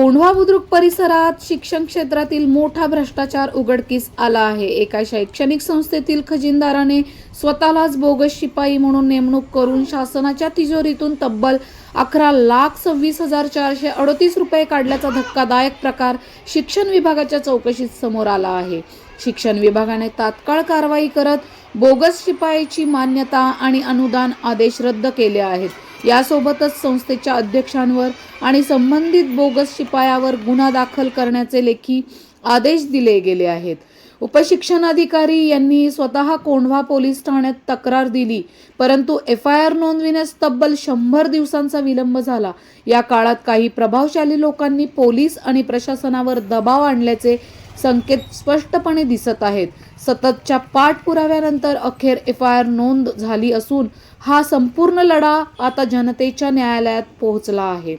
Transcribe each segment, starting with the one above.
कोंढवा बुद्रुक परिसरात शिक्षण क्षेत्रातील मोठा भ्रष्टाचार उघडकीस आला आहे. एका शैक्षणिक संस्थेतील खजिनदाराने स्वतःलाच बोगस शिपाई म्हणून नेमणूक करून शासनाच्या तिजोरीतून तब्बल अकरा लाख सव्वीस हजार चारशे अडतीस रुपये काढल्याचा धक्कादायक प्रकार शिक्षण विभागाच्या चौकशीत समोर आला आहे. शिक्षण विभागाने तात्काळ कारवाई करत बोगस शिपाईची मान्यता आणि अनुदान आदेश रद्द केले आहेत. यासोबतच संस्थेच्या अध्यक्षांवर आणि संबंधित बोगस शिपायावर गुन्हा दाखल करण्याचे लेखी आदेश दिले गेले आहेत. उपशिक्षणाधिकारी यांनी स्वतः कोंढवा पोलीस ठाण्यात तक्रार दिली परंतु एफ आय आर नोंदविण्यास तब्बल शंभर दिवसांचा विलंब झाला. या काळात काही प्रभावशाली लोकांनी पोलीस आणि प्रशासनावर दबाव आणल्याचे संकेत स्पष्टपणे दिसत आहेत. सततच्या पाठपुराव्यानंतर अखेर एफ आय आर नोंद झाली असून हा संपूर्ण लढा आता जनतेच्या न्यायालयात पोहोचला आहे.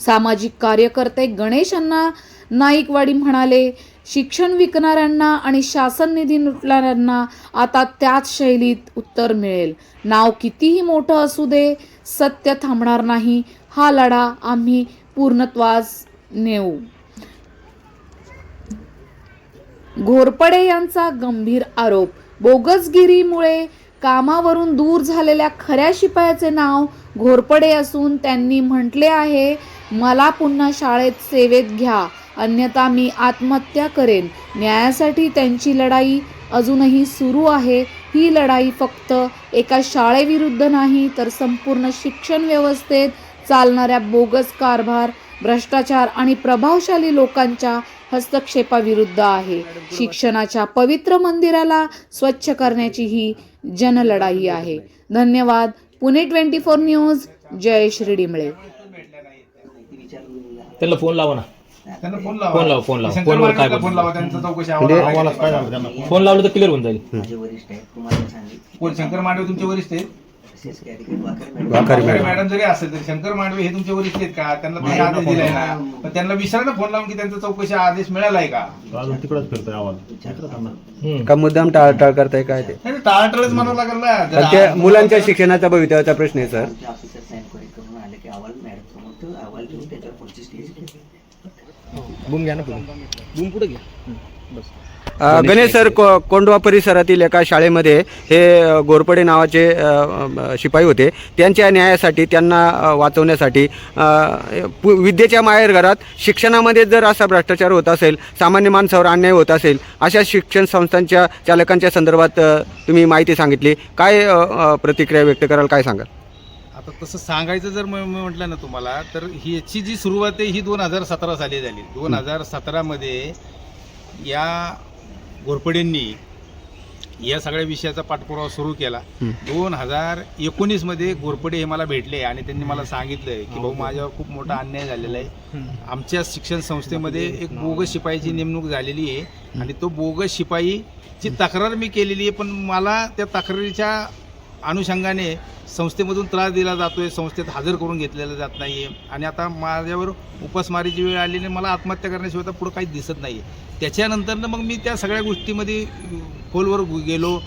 सामाजिक कार्यकर्ते गणेशांना नाईकवाडी म्हणाले शिक्षण विकणाऱ्यांना आणि शासन निधी लुटणाऱ्यांना आता त्याच शैलीत उत्तर मिळेल. नाव कितीही मोठं असू दे सत्य थांबणार नाही. हा लढा आम्ही पूर्णत्वास नेऊ. घोरपडे यांचा गंभीर आरोप. बोगसगिरीमुळे कामावरून दूर झालेल्या खऱ्या शिपायाचे नाव घोरपडे असून त्यांनी म्हटले आहे मला पुन्हा शाळेत सेवेत घ्या. अन्यथा मी आत्महत्या करेन. न्यायासाठी त्यांची लढाई अजूनही सुरू आहे. ही लढाई फक्त एका शाळेविरुद्ध नाही तर संपूर्ण शिक्षण व्यवस्थेत चालणाऱ्या बोगस कारभार भ्रष्टाचार आणि प्रभावशाली लोकांच्या हस्तक्षेपाविरुद्ध आहे. शिक्षणाच्या पवित्र मंदिराला स्वच्छ करण्याची ही जनलढाई आहे. धन्यवाद. Pune twenty four news. जय श्री डिमळे त्यांना फोन लावा ना. त्यांना फोन फोन लावा, फोन लावा. शंकर फोनवर काय मालकाला फोन बोलतो? लावा त्यांचा चौकशी अहवाल आम्हाला काय झालं त्यांना फोन लावलं तर क्लिअर होऊन जाईल. माझे वरिष्ठ आहेत तुम्हाला सांगितलं कोण? शंकर मांडवे तुमचे वरिष्ठ आहेत? कॅरिकेट वाकर मॅडम. जरी असेल तरी शंकर मांडवे हे तुमचे वरिष्ठ आहेत का? त्यांना तुम्ही आदेश दिलाय. ना? पण त्यांना ना फोन लावून की त्यांचा चौकशी आदेश मिळालाय का? अजून तिकडच फिरतोय आवाज. का मुद्दाम टाळटाळ करताय काय ते? नाही टाळाटळच म्हणावं लागेल ना. ते मुलांच्या शिक्षणाचा भवितव्याचा प्रश्न आहे सर. आमचे ऑफिसर साईन करून आले की अहवाल मॅडम समोर तो अहवाल घेऊन त्याच्यावर पुढची स्टेज घेतली. बूम घ्या ना बूम पुढे घ्या. बस. गणेश सर को- कोंडवा परिसरातील एका शाळेमध्ये हे गोरपडे नावाचे शिपाई होते. त्यांच्या न्यायासाठी त्यांना वाचवण्यासाठी विद्येच्या माहेरघरात शिक्षणामध्ये जर असा भ्रष्टाचार होत असेल सामान्य माणसावर अन्याय होत असेल अशा शिक्षण संस्थांच्या चालकांच्या संदर्भात तुम्ही माहिती सांगितली. काय प्रतिक्रिया व्यक्त कराल काय सांगाल? आता तसं सांगायचं जर म्हटलं ना तुम्हाला तर ही याची जी सुरुवात आहे ही दोन हजार सतरा साली झाली. दोन हजार सतरामध्ये या घोरपडेंनी या सगळ्या विषयाचा पाठपुरावा सुरू केला. हं. दोन हजार एकोणीसमध्ये घोरपडे हे मला भेटले आणि त्यांनी मला सांगितलं की भाऊ माझ्यावर खूप मोठा अन्याय झालेला आहे. आमच्या शिक्षण संस्थेमध्ये एक बोगस शिपाईची नेमणूक झालेली आहे आणि तो बोगस शिपाईची तक्रार मी केलेली आहे पण मला त्या तक्रारीच्या अनुषंगाने संस्थेमधून त्रास दिला जातो आहे संस्थेत हजर करून घेतलेला जात नाही आहे आणि आता माझ्यावर उपासमारीची वेळ आली आणि मला आत्महत्या करण्याशिवाय तर पुढं काही दिसत नाही आहे त्याच्यानंतर मग मी त्या सगळ्या गोष्टीमध्ये खोलवर गेलो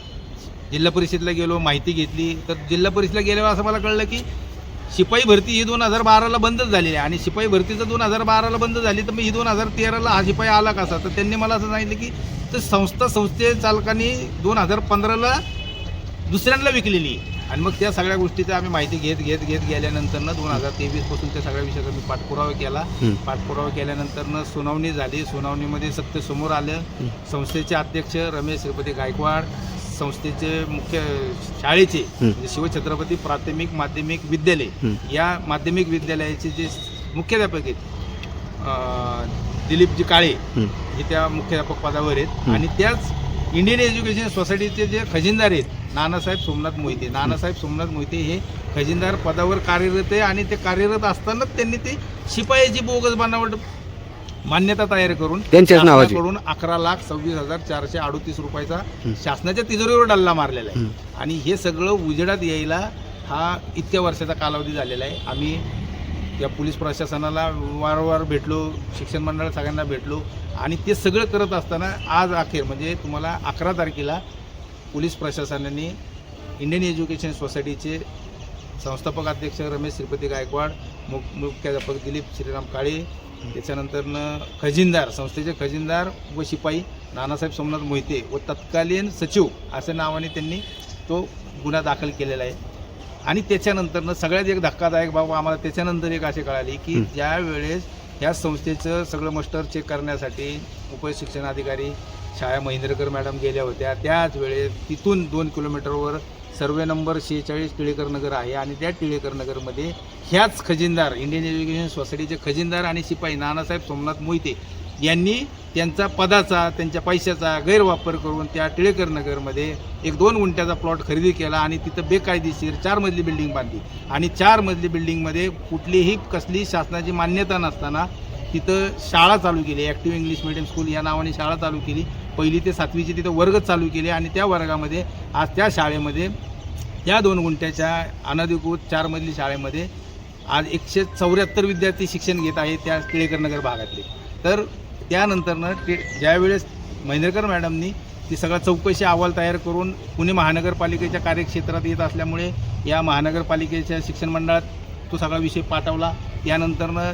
जिल्हा परिषदला गेलो माहिती घेतली. तर जिल्हा परिषदला गेल्यावर असं मला कळलं की शिपाई भरती ही दोन हजार बाराला बंदच झालेली आहे. आणि शिपाई भरतीचं दोन हजार बाराला बंद झाली तर मी ही दोन हजार तेराला हा शिपाई आला कसा? तर त्यांनी मला असं सांगितलं की तर संस्था संस्थे चालकांनी दोन हजार पंधराला दुसऱ्यांना विकलेली. आणि मग त्या सगळ्या गोष्टीचं आम्ही माहिती घेत घेत घेत गेल्यानंतर ना दोन हजार तेवीसपासून त्या सगळ्या विषयाचा मी पाठपुरावा केला. पाठपुरावा केल्यानंतर ना सुनावणी झाली सुनावणीमध्ये सत्य समोर आलं संस्थेचे अध्यक्ष रमेश श्रीपती गायकवाड संस्थेचे मुख्य शाळेचे. म्हणजे शिवछत्रपती प्राथमिक माध्यमिक विद्यालय. या माध्यमिक विद्यालयाचे जे मुख्याध्यापक आहेत दिलीपजी काळे हं. त्या मुख्याध्यापक पदावर आहेत. आणि त्याच इंडियन एज्युकेशन सोसायटीचे जे खजिनदार आहेत नानासाहेब सोमनाथ मोहिते. नानासाहेब सोमनाथ मोहिते हे खजिनदार पदावर कार्यरत आहे आणि ते कार्यरत असतानाच त्यांनी ते शिपायाची बोगस बनावट मान्यता तयार करून त्यांच्याच नावाची. शासनाकडून अकरा लाख सव्वीस हजार चारशे अडतीस रुपयाचा शासनाच्या तिजोरीवर डल्ला मारलेला आहे. आणि हे सगळं उजेडात यायला हा इतक्या वर्षाचा कालावधी झालेला आहे. आम्ही या पोलीस प्रशासनाला वारंवार भेटलो शिक्षण मंडळ सगळ्यांना भेटलो आणि ते सगळं करत असताना आज अखेर म्हणजे तुम्हाला अकरा तारखेला पोलीस प्रशासनाने इंडियन एज्युकेशन सोसायटीचे संस्थापक अध्यक्ष रमेश श्रीपती गायकवाड मुख मुख्याध्यापक दिलीप श्रीराम काळे त्याच्यानंतरनं खजिनदार संस्थेचे खजिनदार व शिपाई नानासाहेब सोमनाथ मोहिते व तत्कालीन सचिव असं नावाने त्यांनी तो गुन्हा दाखल केलेला आहे. आणि त्याच्यानंतरनं सगळ्यात एक धक्कादायक बाबा आम्हाला त्याच्यानंतर एक असे कळाली की ज्या वेळेस ह्या संस्थेचं सगळं मस्टर चेक करण्यासाठी उपशिक्षणाधिकारी छाया महिंद्रकर मॅडम गेल्या होत्या. त्याच वेळेस तिथून दोन किलोमीटरवर सर्वे नंबर शेहेचाळीस टिळेकर नगर आहे आणि त्या टिळेकर नगरमध्ये ह्याच खजिनदार इंडियन एज्युकेशन सोसायटीचे खजिनदार आणि शिपाई नानासाहेब सोमनाथ मोहिते यांनी त्यांचा पदाचा त्यांच्या पैशाचा गैरवापर करून त्या टिळेकर नगरमध्ये एक दोन गुंठ्याचा प्लॉट खरेदी केला आणि तिथं बेकायदेशीर चार मजली बिल्डिंग बांधली. आणि चार मजली बिल्डिंगमध्ये कुठलीही कसली शासनाची मान्यता नसताना तिथं शाळा चालू केली. ॲक्टिव्ह इंग्लिश मिडियम स्कूल या नावाने शाळा चालू केली. पहिली ते सातवीचे तिथं वर्ग चालू केले आणि त्या वर्गामध्ये आज त्या शाळेमध्ये त्या दोन गुंठ्याच्या अनधिकृत चारमधली शाळेमध्ये आज एकशे चौऱ्याहत्तर विद्यार्थी शिक्षण घेत आहेत त्या टिळेकर नगर भागातले. तर त्यानंतरनं टे ज्यावेळेस महेंद्रकर मॅडमनी ती सगळा चौकशी अहवाल तयार करून पुणे महानगरपालिकेच्या कार्यक्षेत्रात येत असल्यामुळे या महानगरपालिकेच्या शिक्षण मंडळात तो सगळा विषय पाठवला. त्यानंतरनं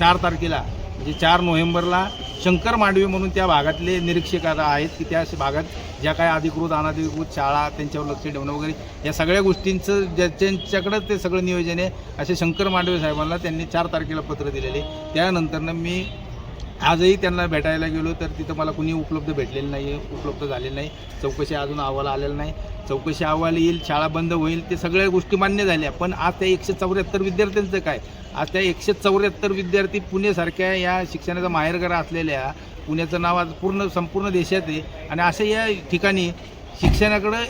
चार तारखेला म्हणजे चार नोव्हेंबरला शंकर मांडवे म्हणून त्या भागातले निरीक्षक आता आहेत की त्या भागात ज्या काय अधिकृत अनाधिकृत शाळा त्यांच्यावर लक्ष ठेवणं वगैरे या सगळ्या गोष्टींचं ज्यांच्याकडं ते सगळं नियोजन आहे असे शंकर मांडवे साहेबांना त्यांनी चार तारखेला पत्र दिलेले. त्यानंतरनं मी आजही त्यांना भेटायला गेलो तर तिथं मला कुणी उपलब्ध भेटलेलं नाही आहे उपलब्ध झालेलं नाही. चौकशी अजून अहवाल आलेला नाही. चौकशी अहवाल येईल शाळा बंद होईल ते सगळ्या गोष्टी मान्य झाल्या. पण आज त्या एकशे चौऱ्याहत्तर विद्यार्थ्यांचं काय? आज त्या एकशे चौऱ्याहत्तर विद्यार्थी पुणेसारख्या या शिक्षणाचा माहेरघर असलेल्या पुण्याचं नाव आज पूर्ण संपूर्ण देशात आहे. आणि असं या ठिकाणी शिक्षणाकडं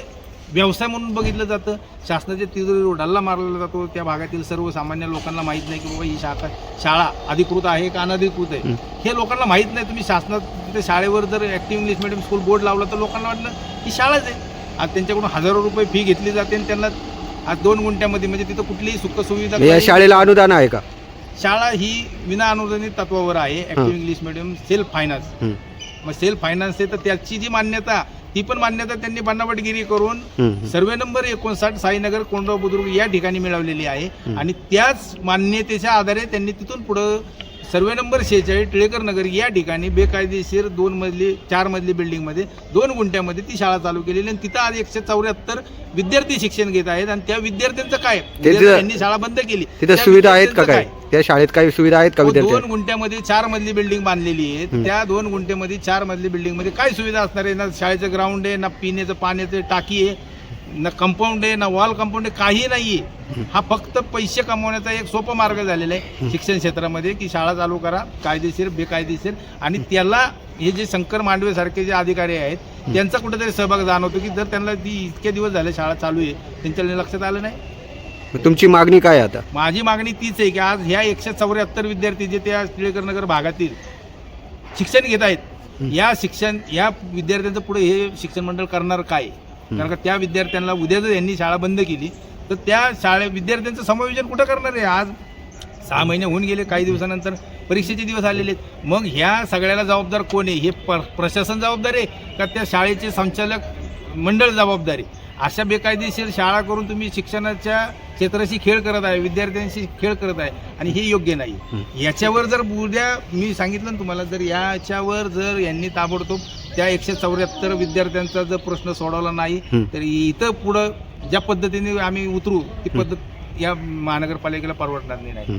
व्यवसाय म्हणून बघितलं जातं. शासनाच्या तिजोरीवर डल्ला मारला जातो. त्या भागातील सर्वसामान्य लोकांना माहीत नाही की बाबा ही शाखा शाळा अधिकृत आहे का अनधिकृत आहे? हे लोकांना माहीत नाही. तुम्ही शासनात शाळेवर जर active English medium school board लावला तर लोकांना वाटलं ही शाळाच आहे. आज त्यांच्याकडून हजारो रुपये फी घेतली जाते आणि त्यांना आज दोन गुंठ्यामध्ये म्हणजे तिथं कुठलीही सुखसुविधा या शाळेला अनुदान आहे का? शाळा ही विना अनुदानित तत्वावर आहे active English medium self finance हं. मग सेल्फ फायनान्स आहे तर त्याची जी मान्यता ती पण मान्यता त्यांनी बनावटगिरी करून. सर्वे नंबर एकोणसाठ साईनगर कोंडवा बुद्रुक या ठिकाणी मिळवलेली आहे. आणि त्याच मान्यतेच्या आधारे त्यांनी तिथून पुढं सर्वे नंबर शेहेचाळीस टिळेकर नगर या ठिकाणी बेकायदेशीर दोन मजली चार मजली बिल्डिंगमध्ये दोन गुंठ्यामध्ये ती शाळा चालू केलेली आणि तिथं आज एकशे चौऱ्याहत्तर विद्यार्थी शिक्षण घेत आहेत. आणि त्या विद्यार्थ्यांचं काय? त्यांनी शाळा बंद केली. तिथं त्या सुविधा आहेत का काय? त्या शाळेत काही सुविधा आहेत का विद्यार्थी? दोन गुंठ्यामध्ये चार मजली बिल्डिंग बांधलेली आहे त्या दोन गुंठ्यामध्ये चार मजली बिल्डिंगमध्ये काय सुविधा असणार आहे. ना शाळेचं ग्राउंड आहे ना पिण्याचं पाण्याचं टाकी आहे ना कंपाऊंड आहे ना वॉल कंपाऊंड आहे काही नाहीये. हा फक्त पैसे कमवण्याचा एक सोपा मार्ग झालेला आहे शिक्षण क्षेत्रामध्ये की शाळा चालू करा कायदेशीर बेकायदेशीर. आणि त्याला हे जे शंकर मांडवे सारखे जे अधिकारी आहेत त्यांचा कुठेतरी सहभाग जाणवतो की जर त्यांना ती इतके दिवस झाले शाळा चालू आहे त्यांच्या लक्षात आलं नाही. तुमची मागणी काय आहे आता? माझी मागणी तीच आहे की आज ह्या एकशे चौऱ्याहत्तर विद्यार्थी जे त्या टिळेकर नगर भागातील शिक्षण घेत आहेत या शिक्षण या विद्यार्थ्यांचं पुढे हे शिक्षण मंडळ करणार काय? कारण का त्या विद्यार्थ्यांना उद्या जर यांनी शाळा बंद केली तर त्या शाळे विद्यार्थ्यांचं समायोजन कुठं करणार आहे? आज सहा महिने होऊन गेले काही दिवसानंतर परीक्षेचे दिवस आलेले आहेत. मग ह्या सगळ्याला जबाबदार कोण आहे? हे प प्रशासन जबाबदार आहे का त्या शाळेचे संचालक मंडळ जबाबदार अशा बेकायदेशीर शाळा करून तुम्ही शिक्षणाच्या क्षेत्राशी खेळ करत आहे विद्यार्थ्यांशी खेळ करत आहे आणि हे योग्य नाही. याच्यावर जर उद्या मी सांगितलं ना तुम्हाला जर याच्यावर जर यांनी ताबडतोब त्या एकशे चौऱ्याहत्तर विद्यार्थ्यांचा जर प्रश्न सोडवला नाही. तर इथं पुढं ज्या पद्धतीने आम्ही उतरू ती पद्धत या महानगरपालिकेला परवडणार नाही.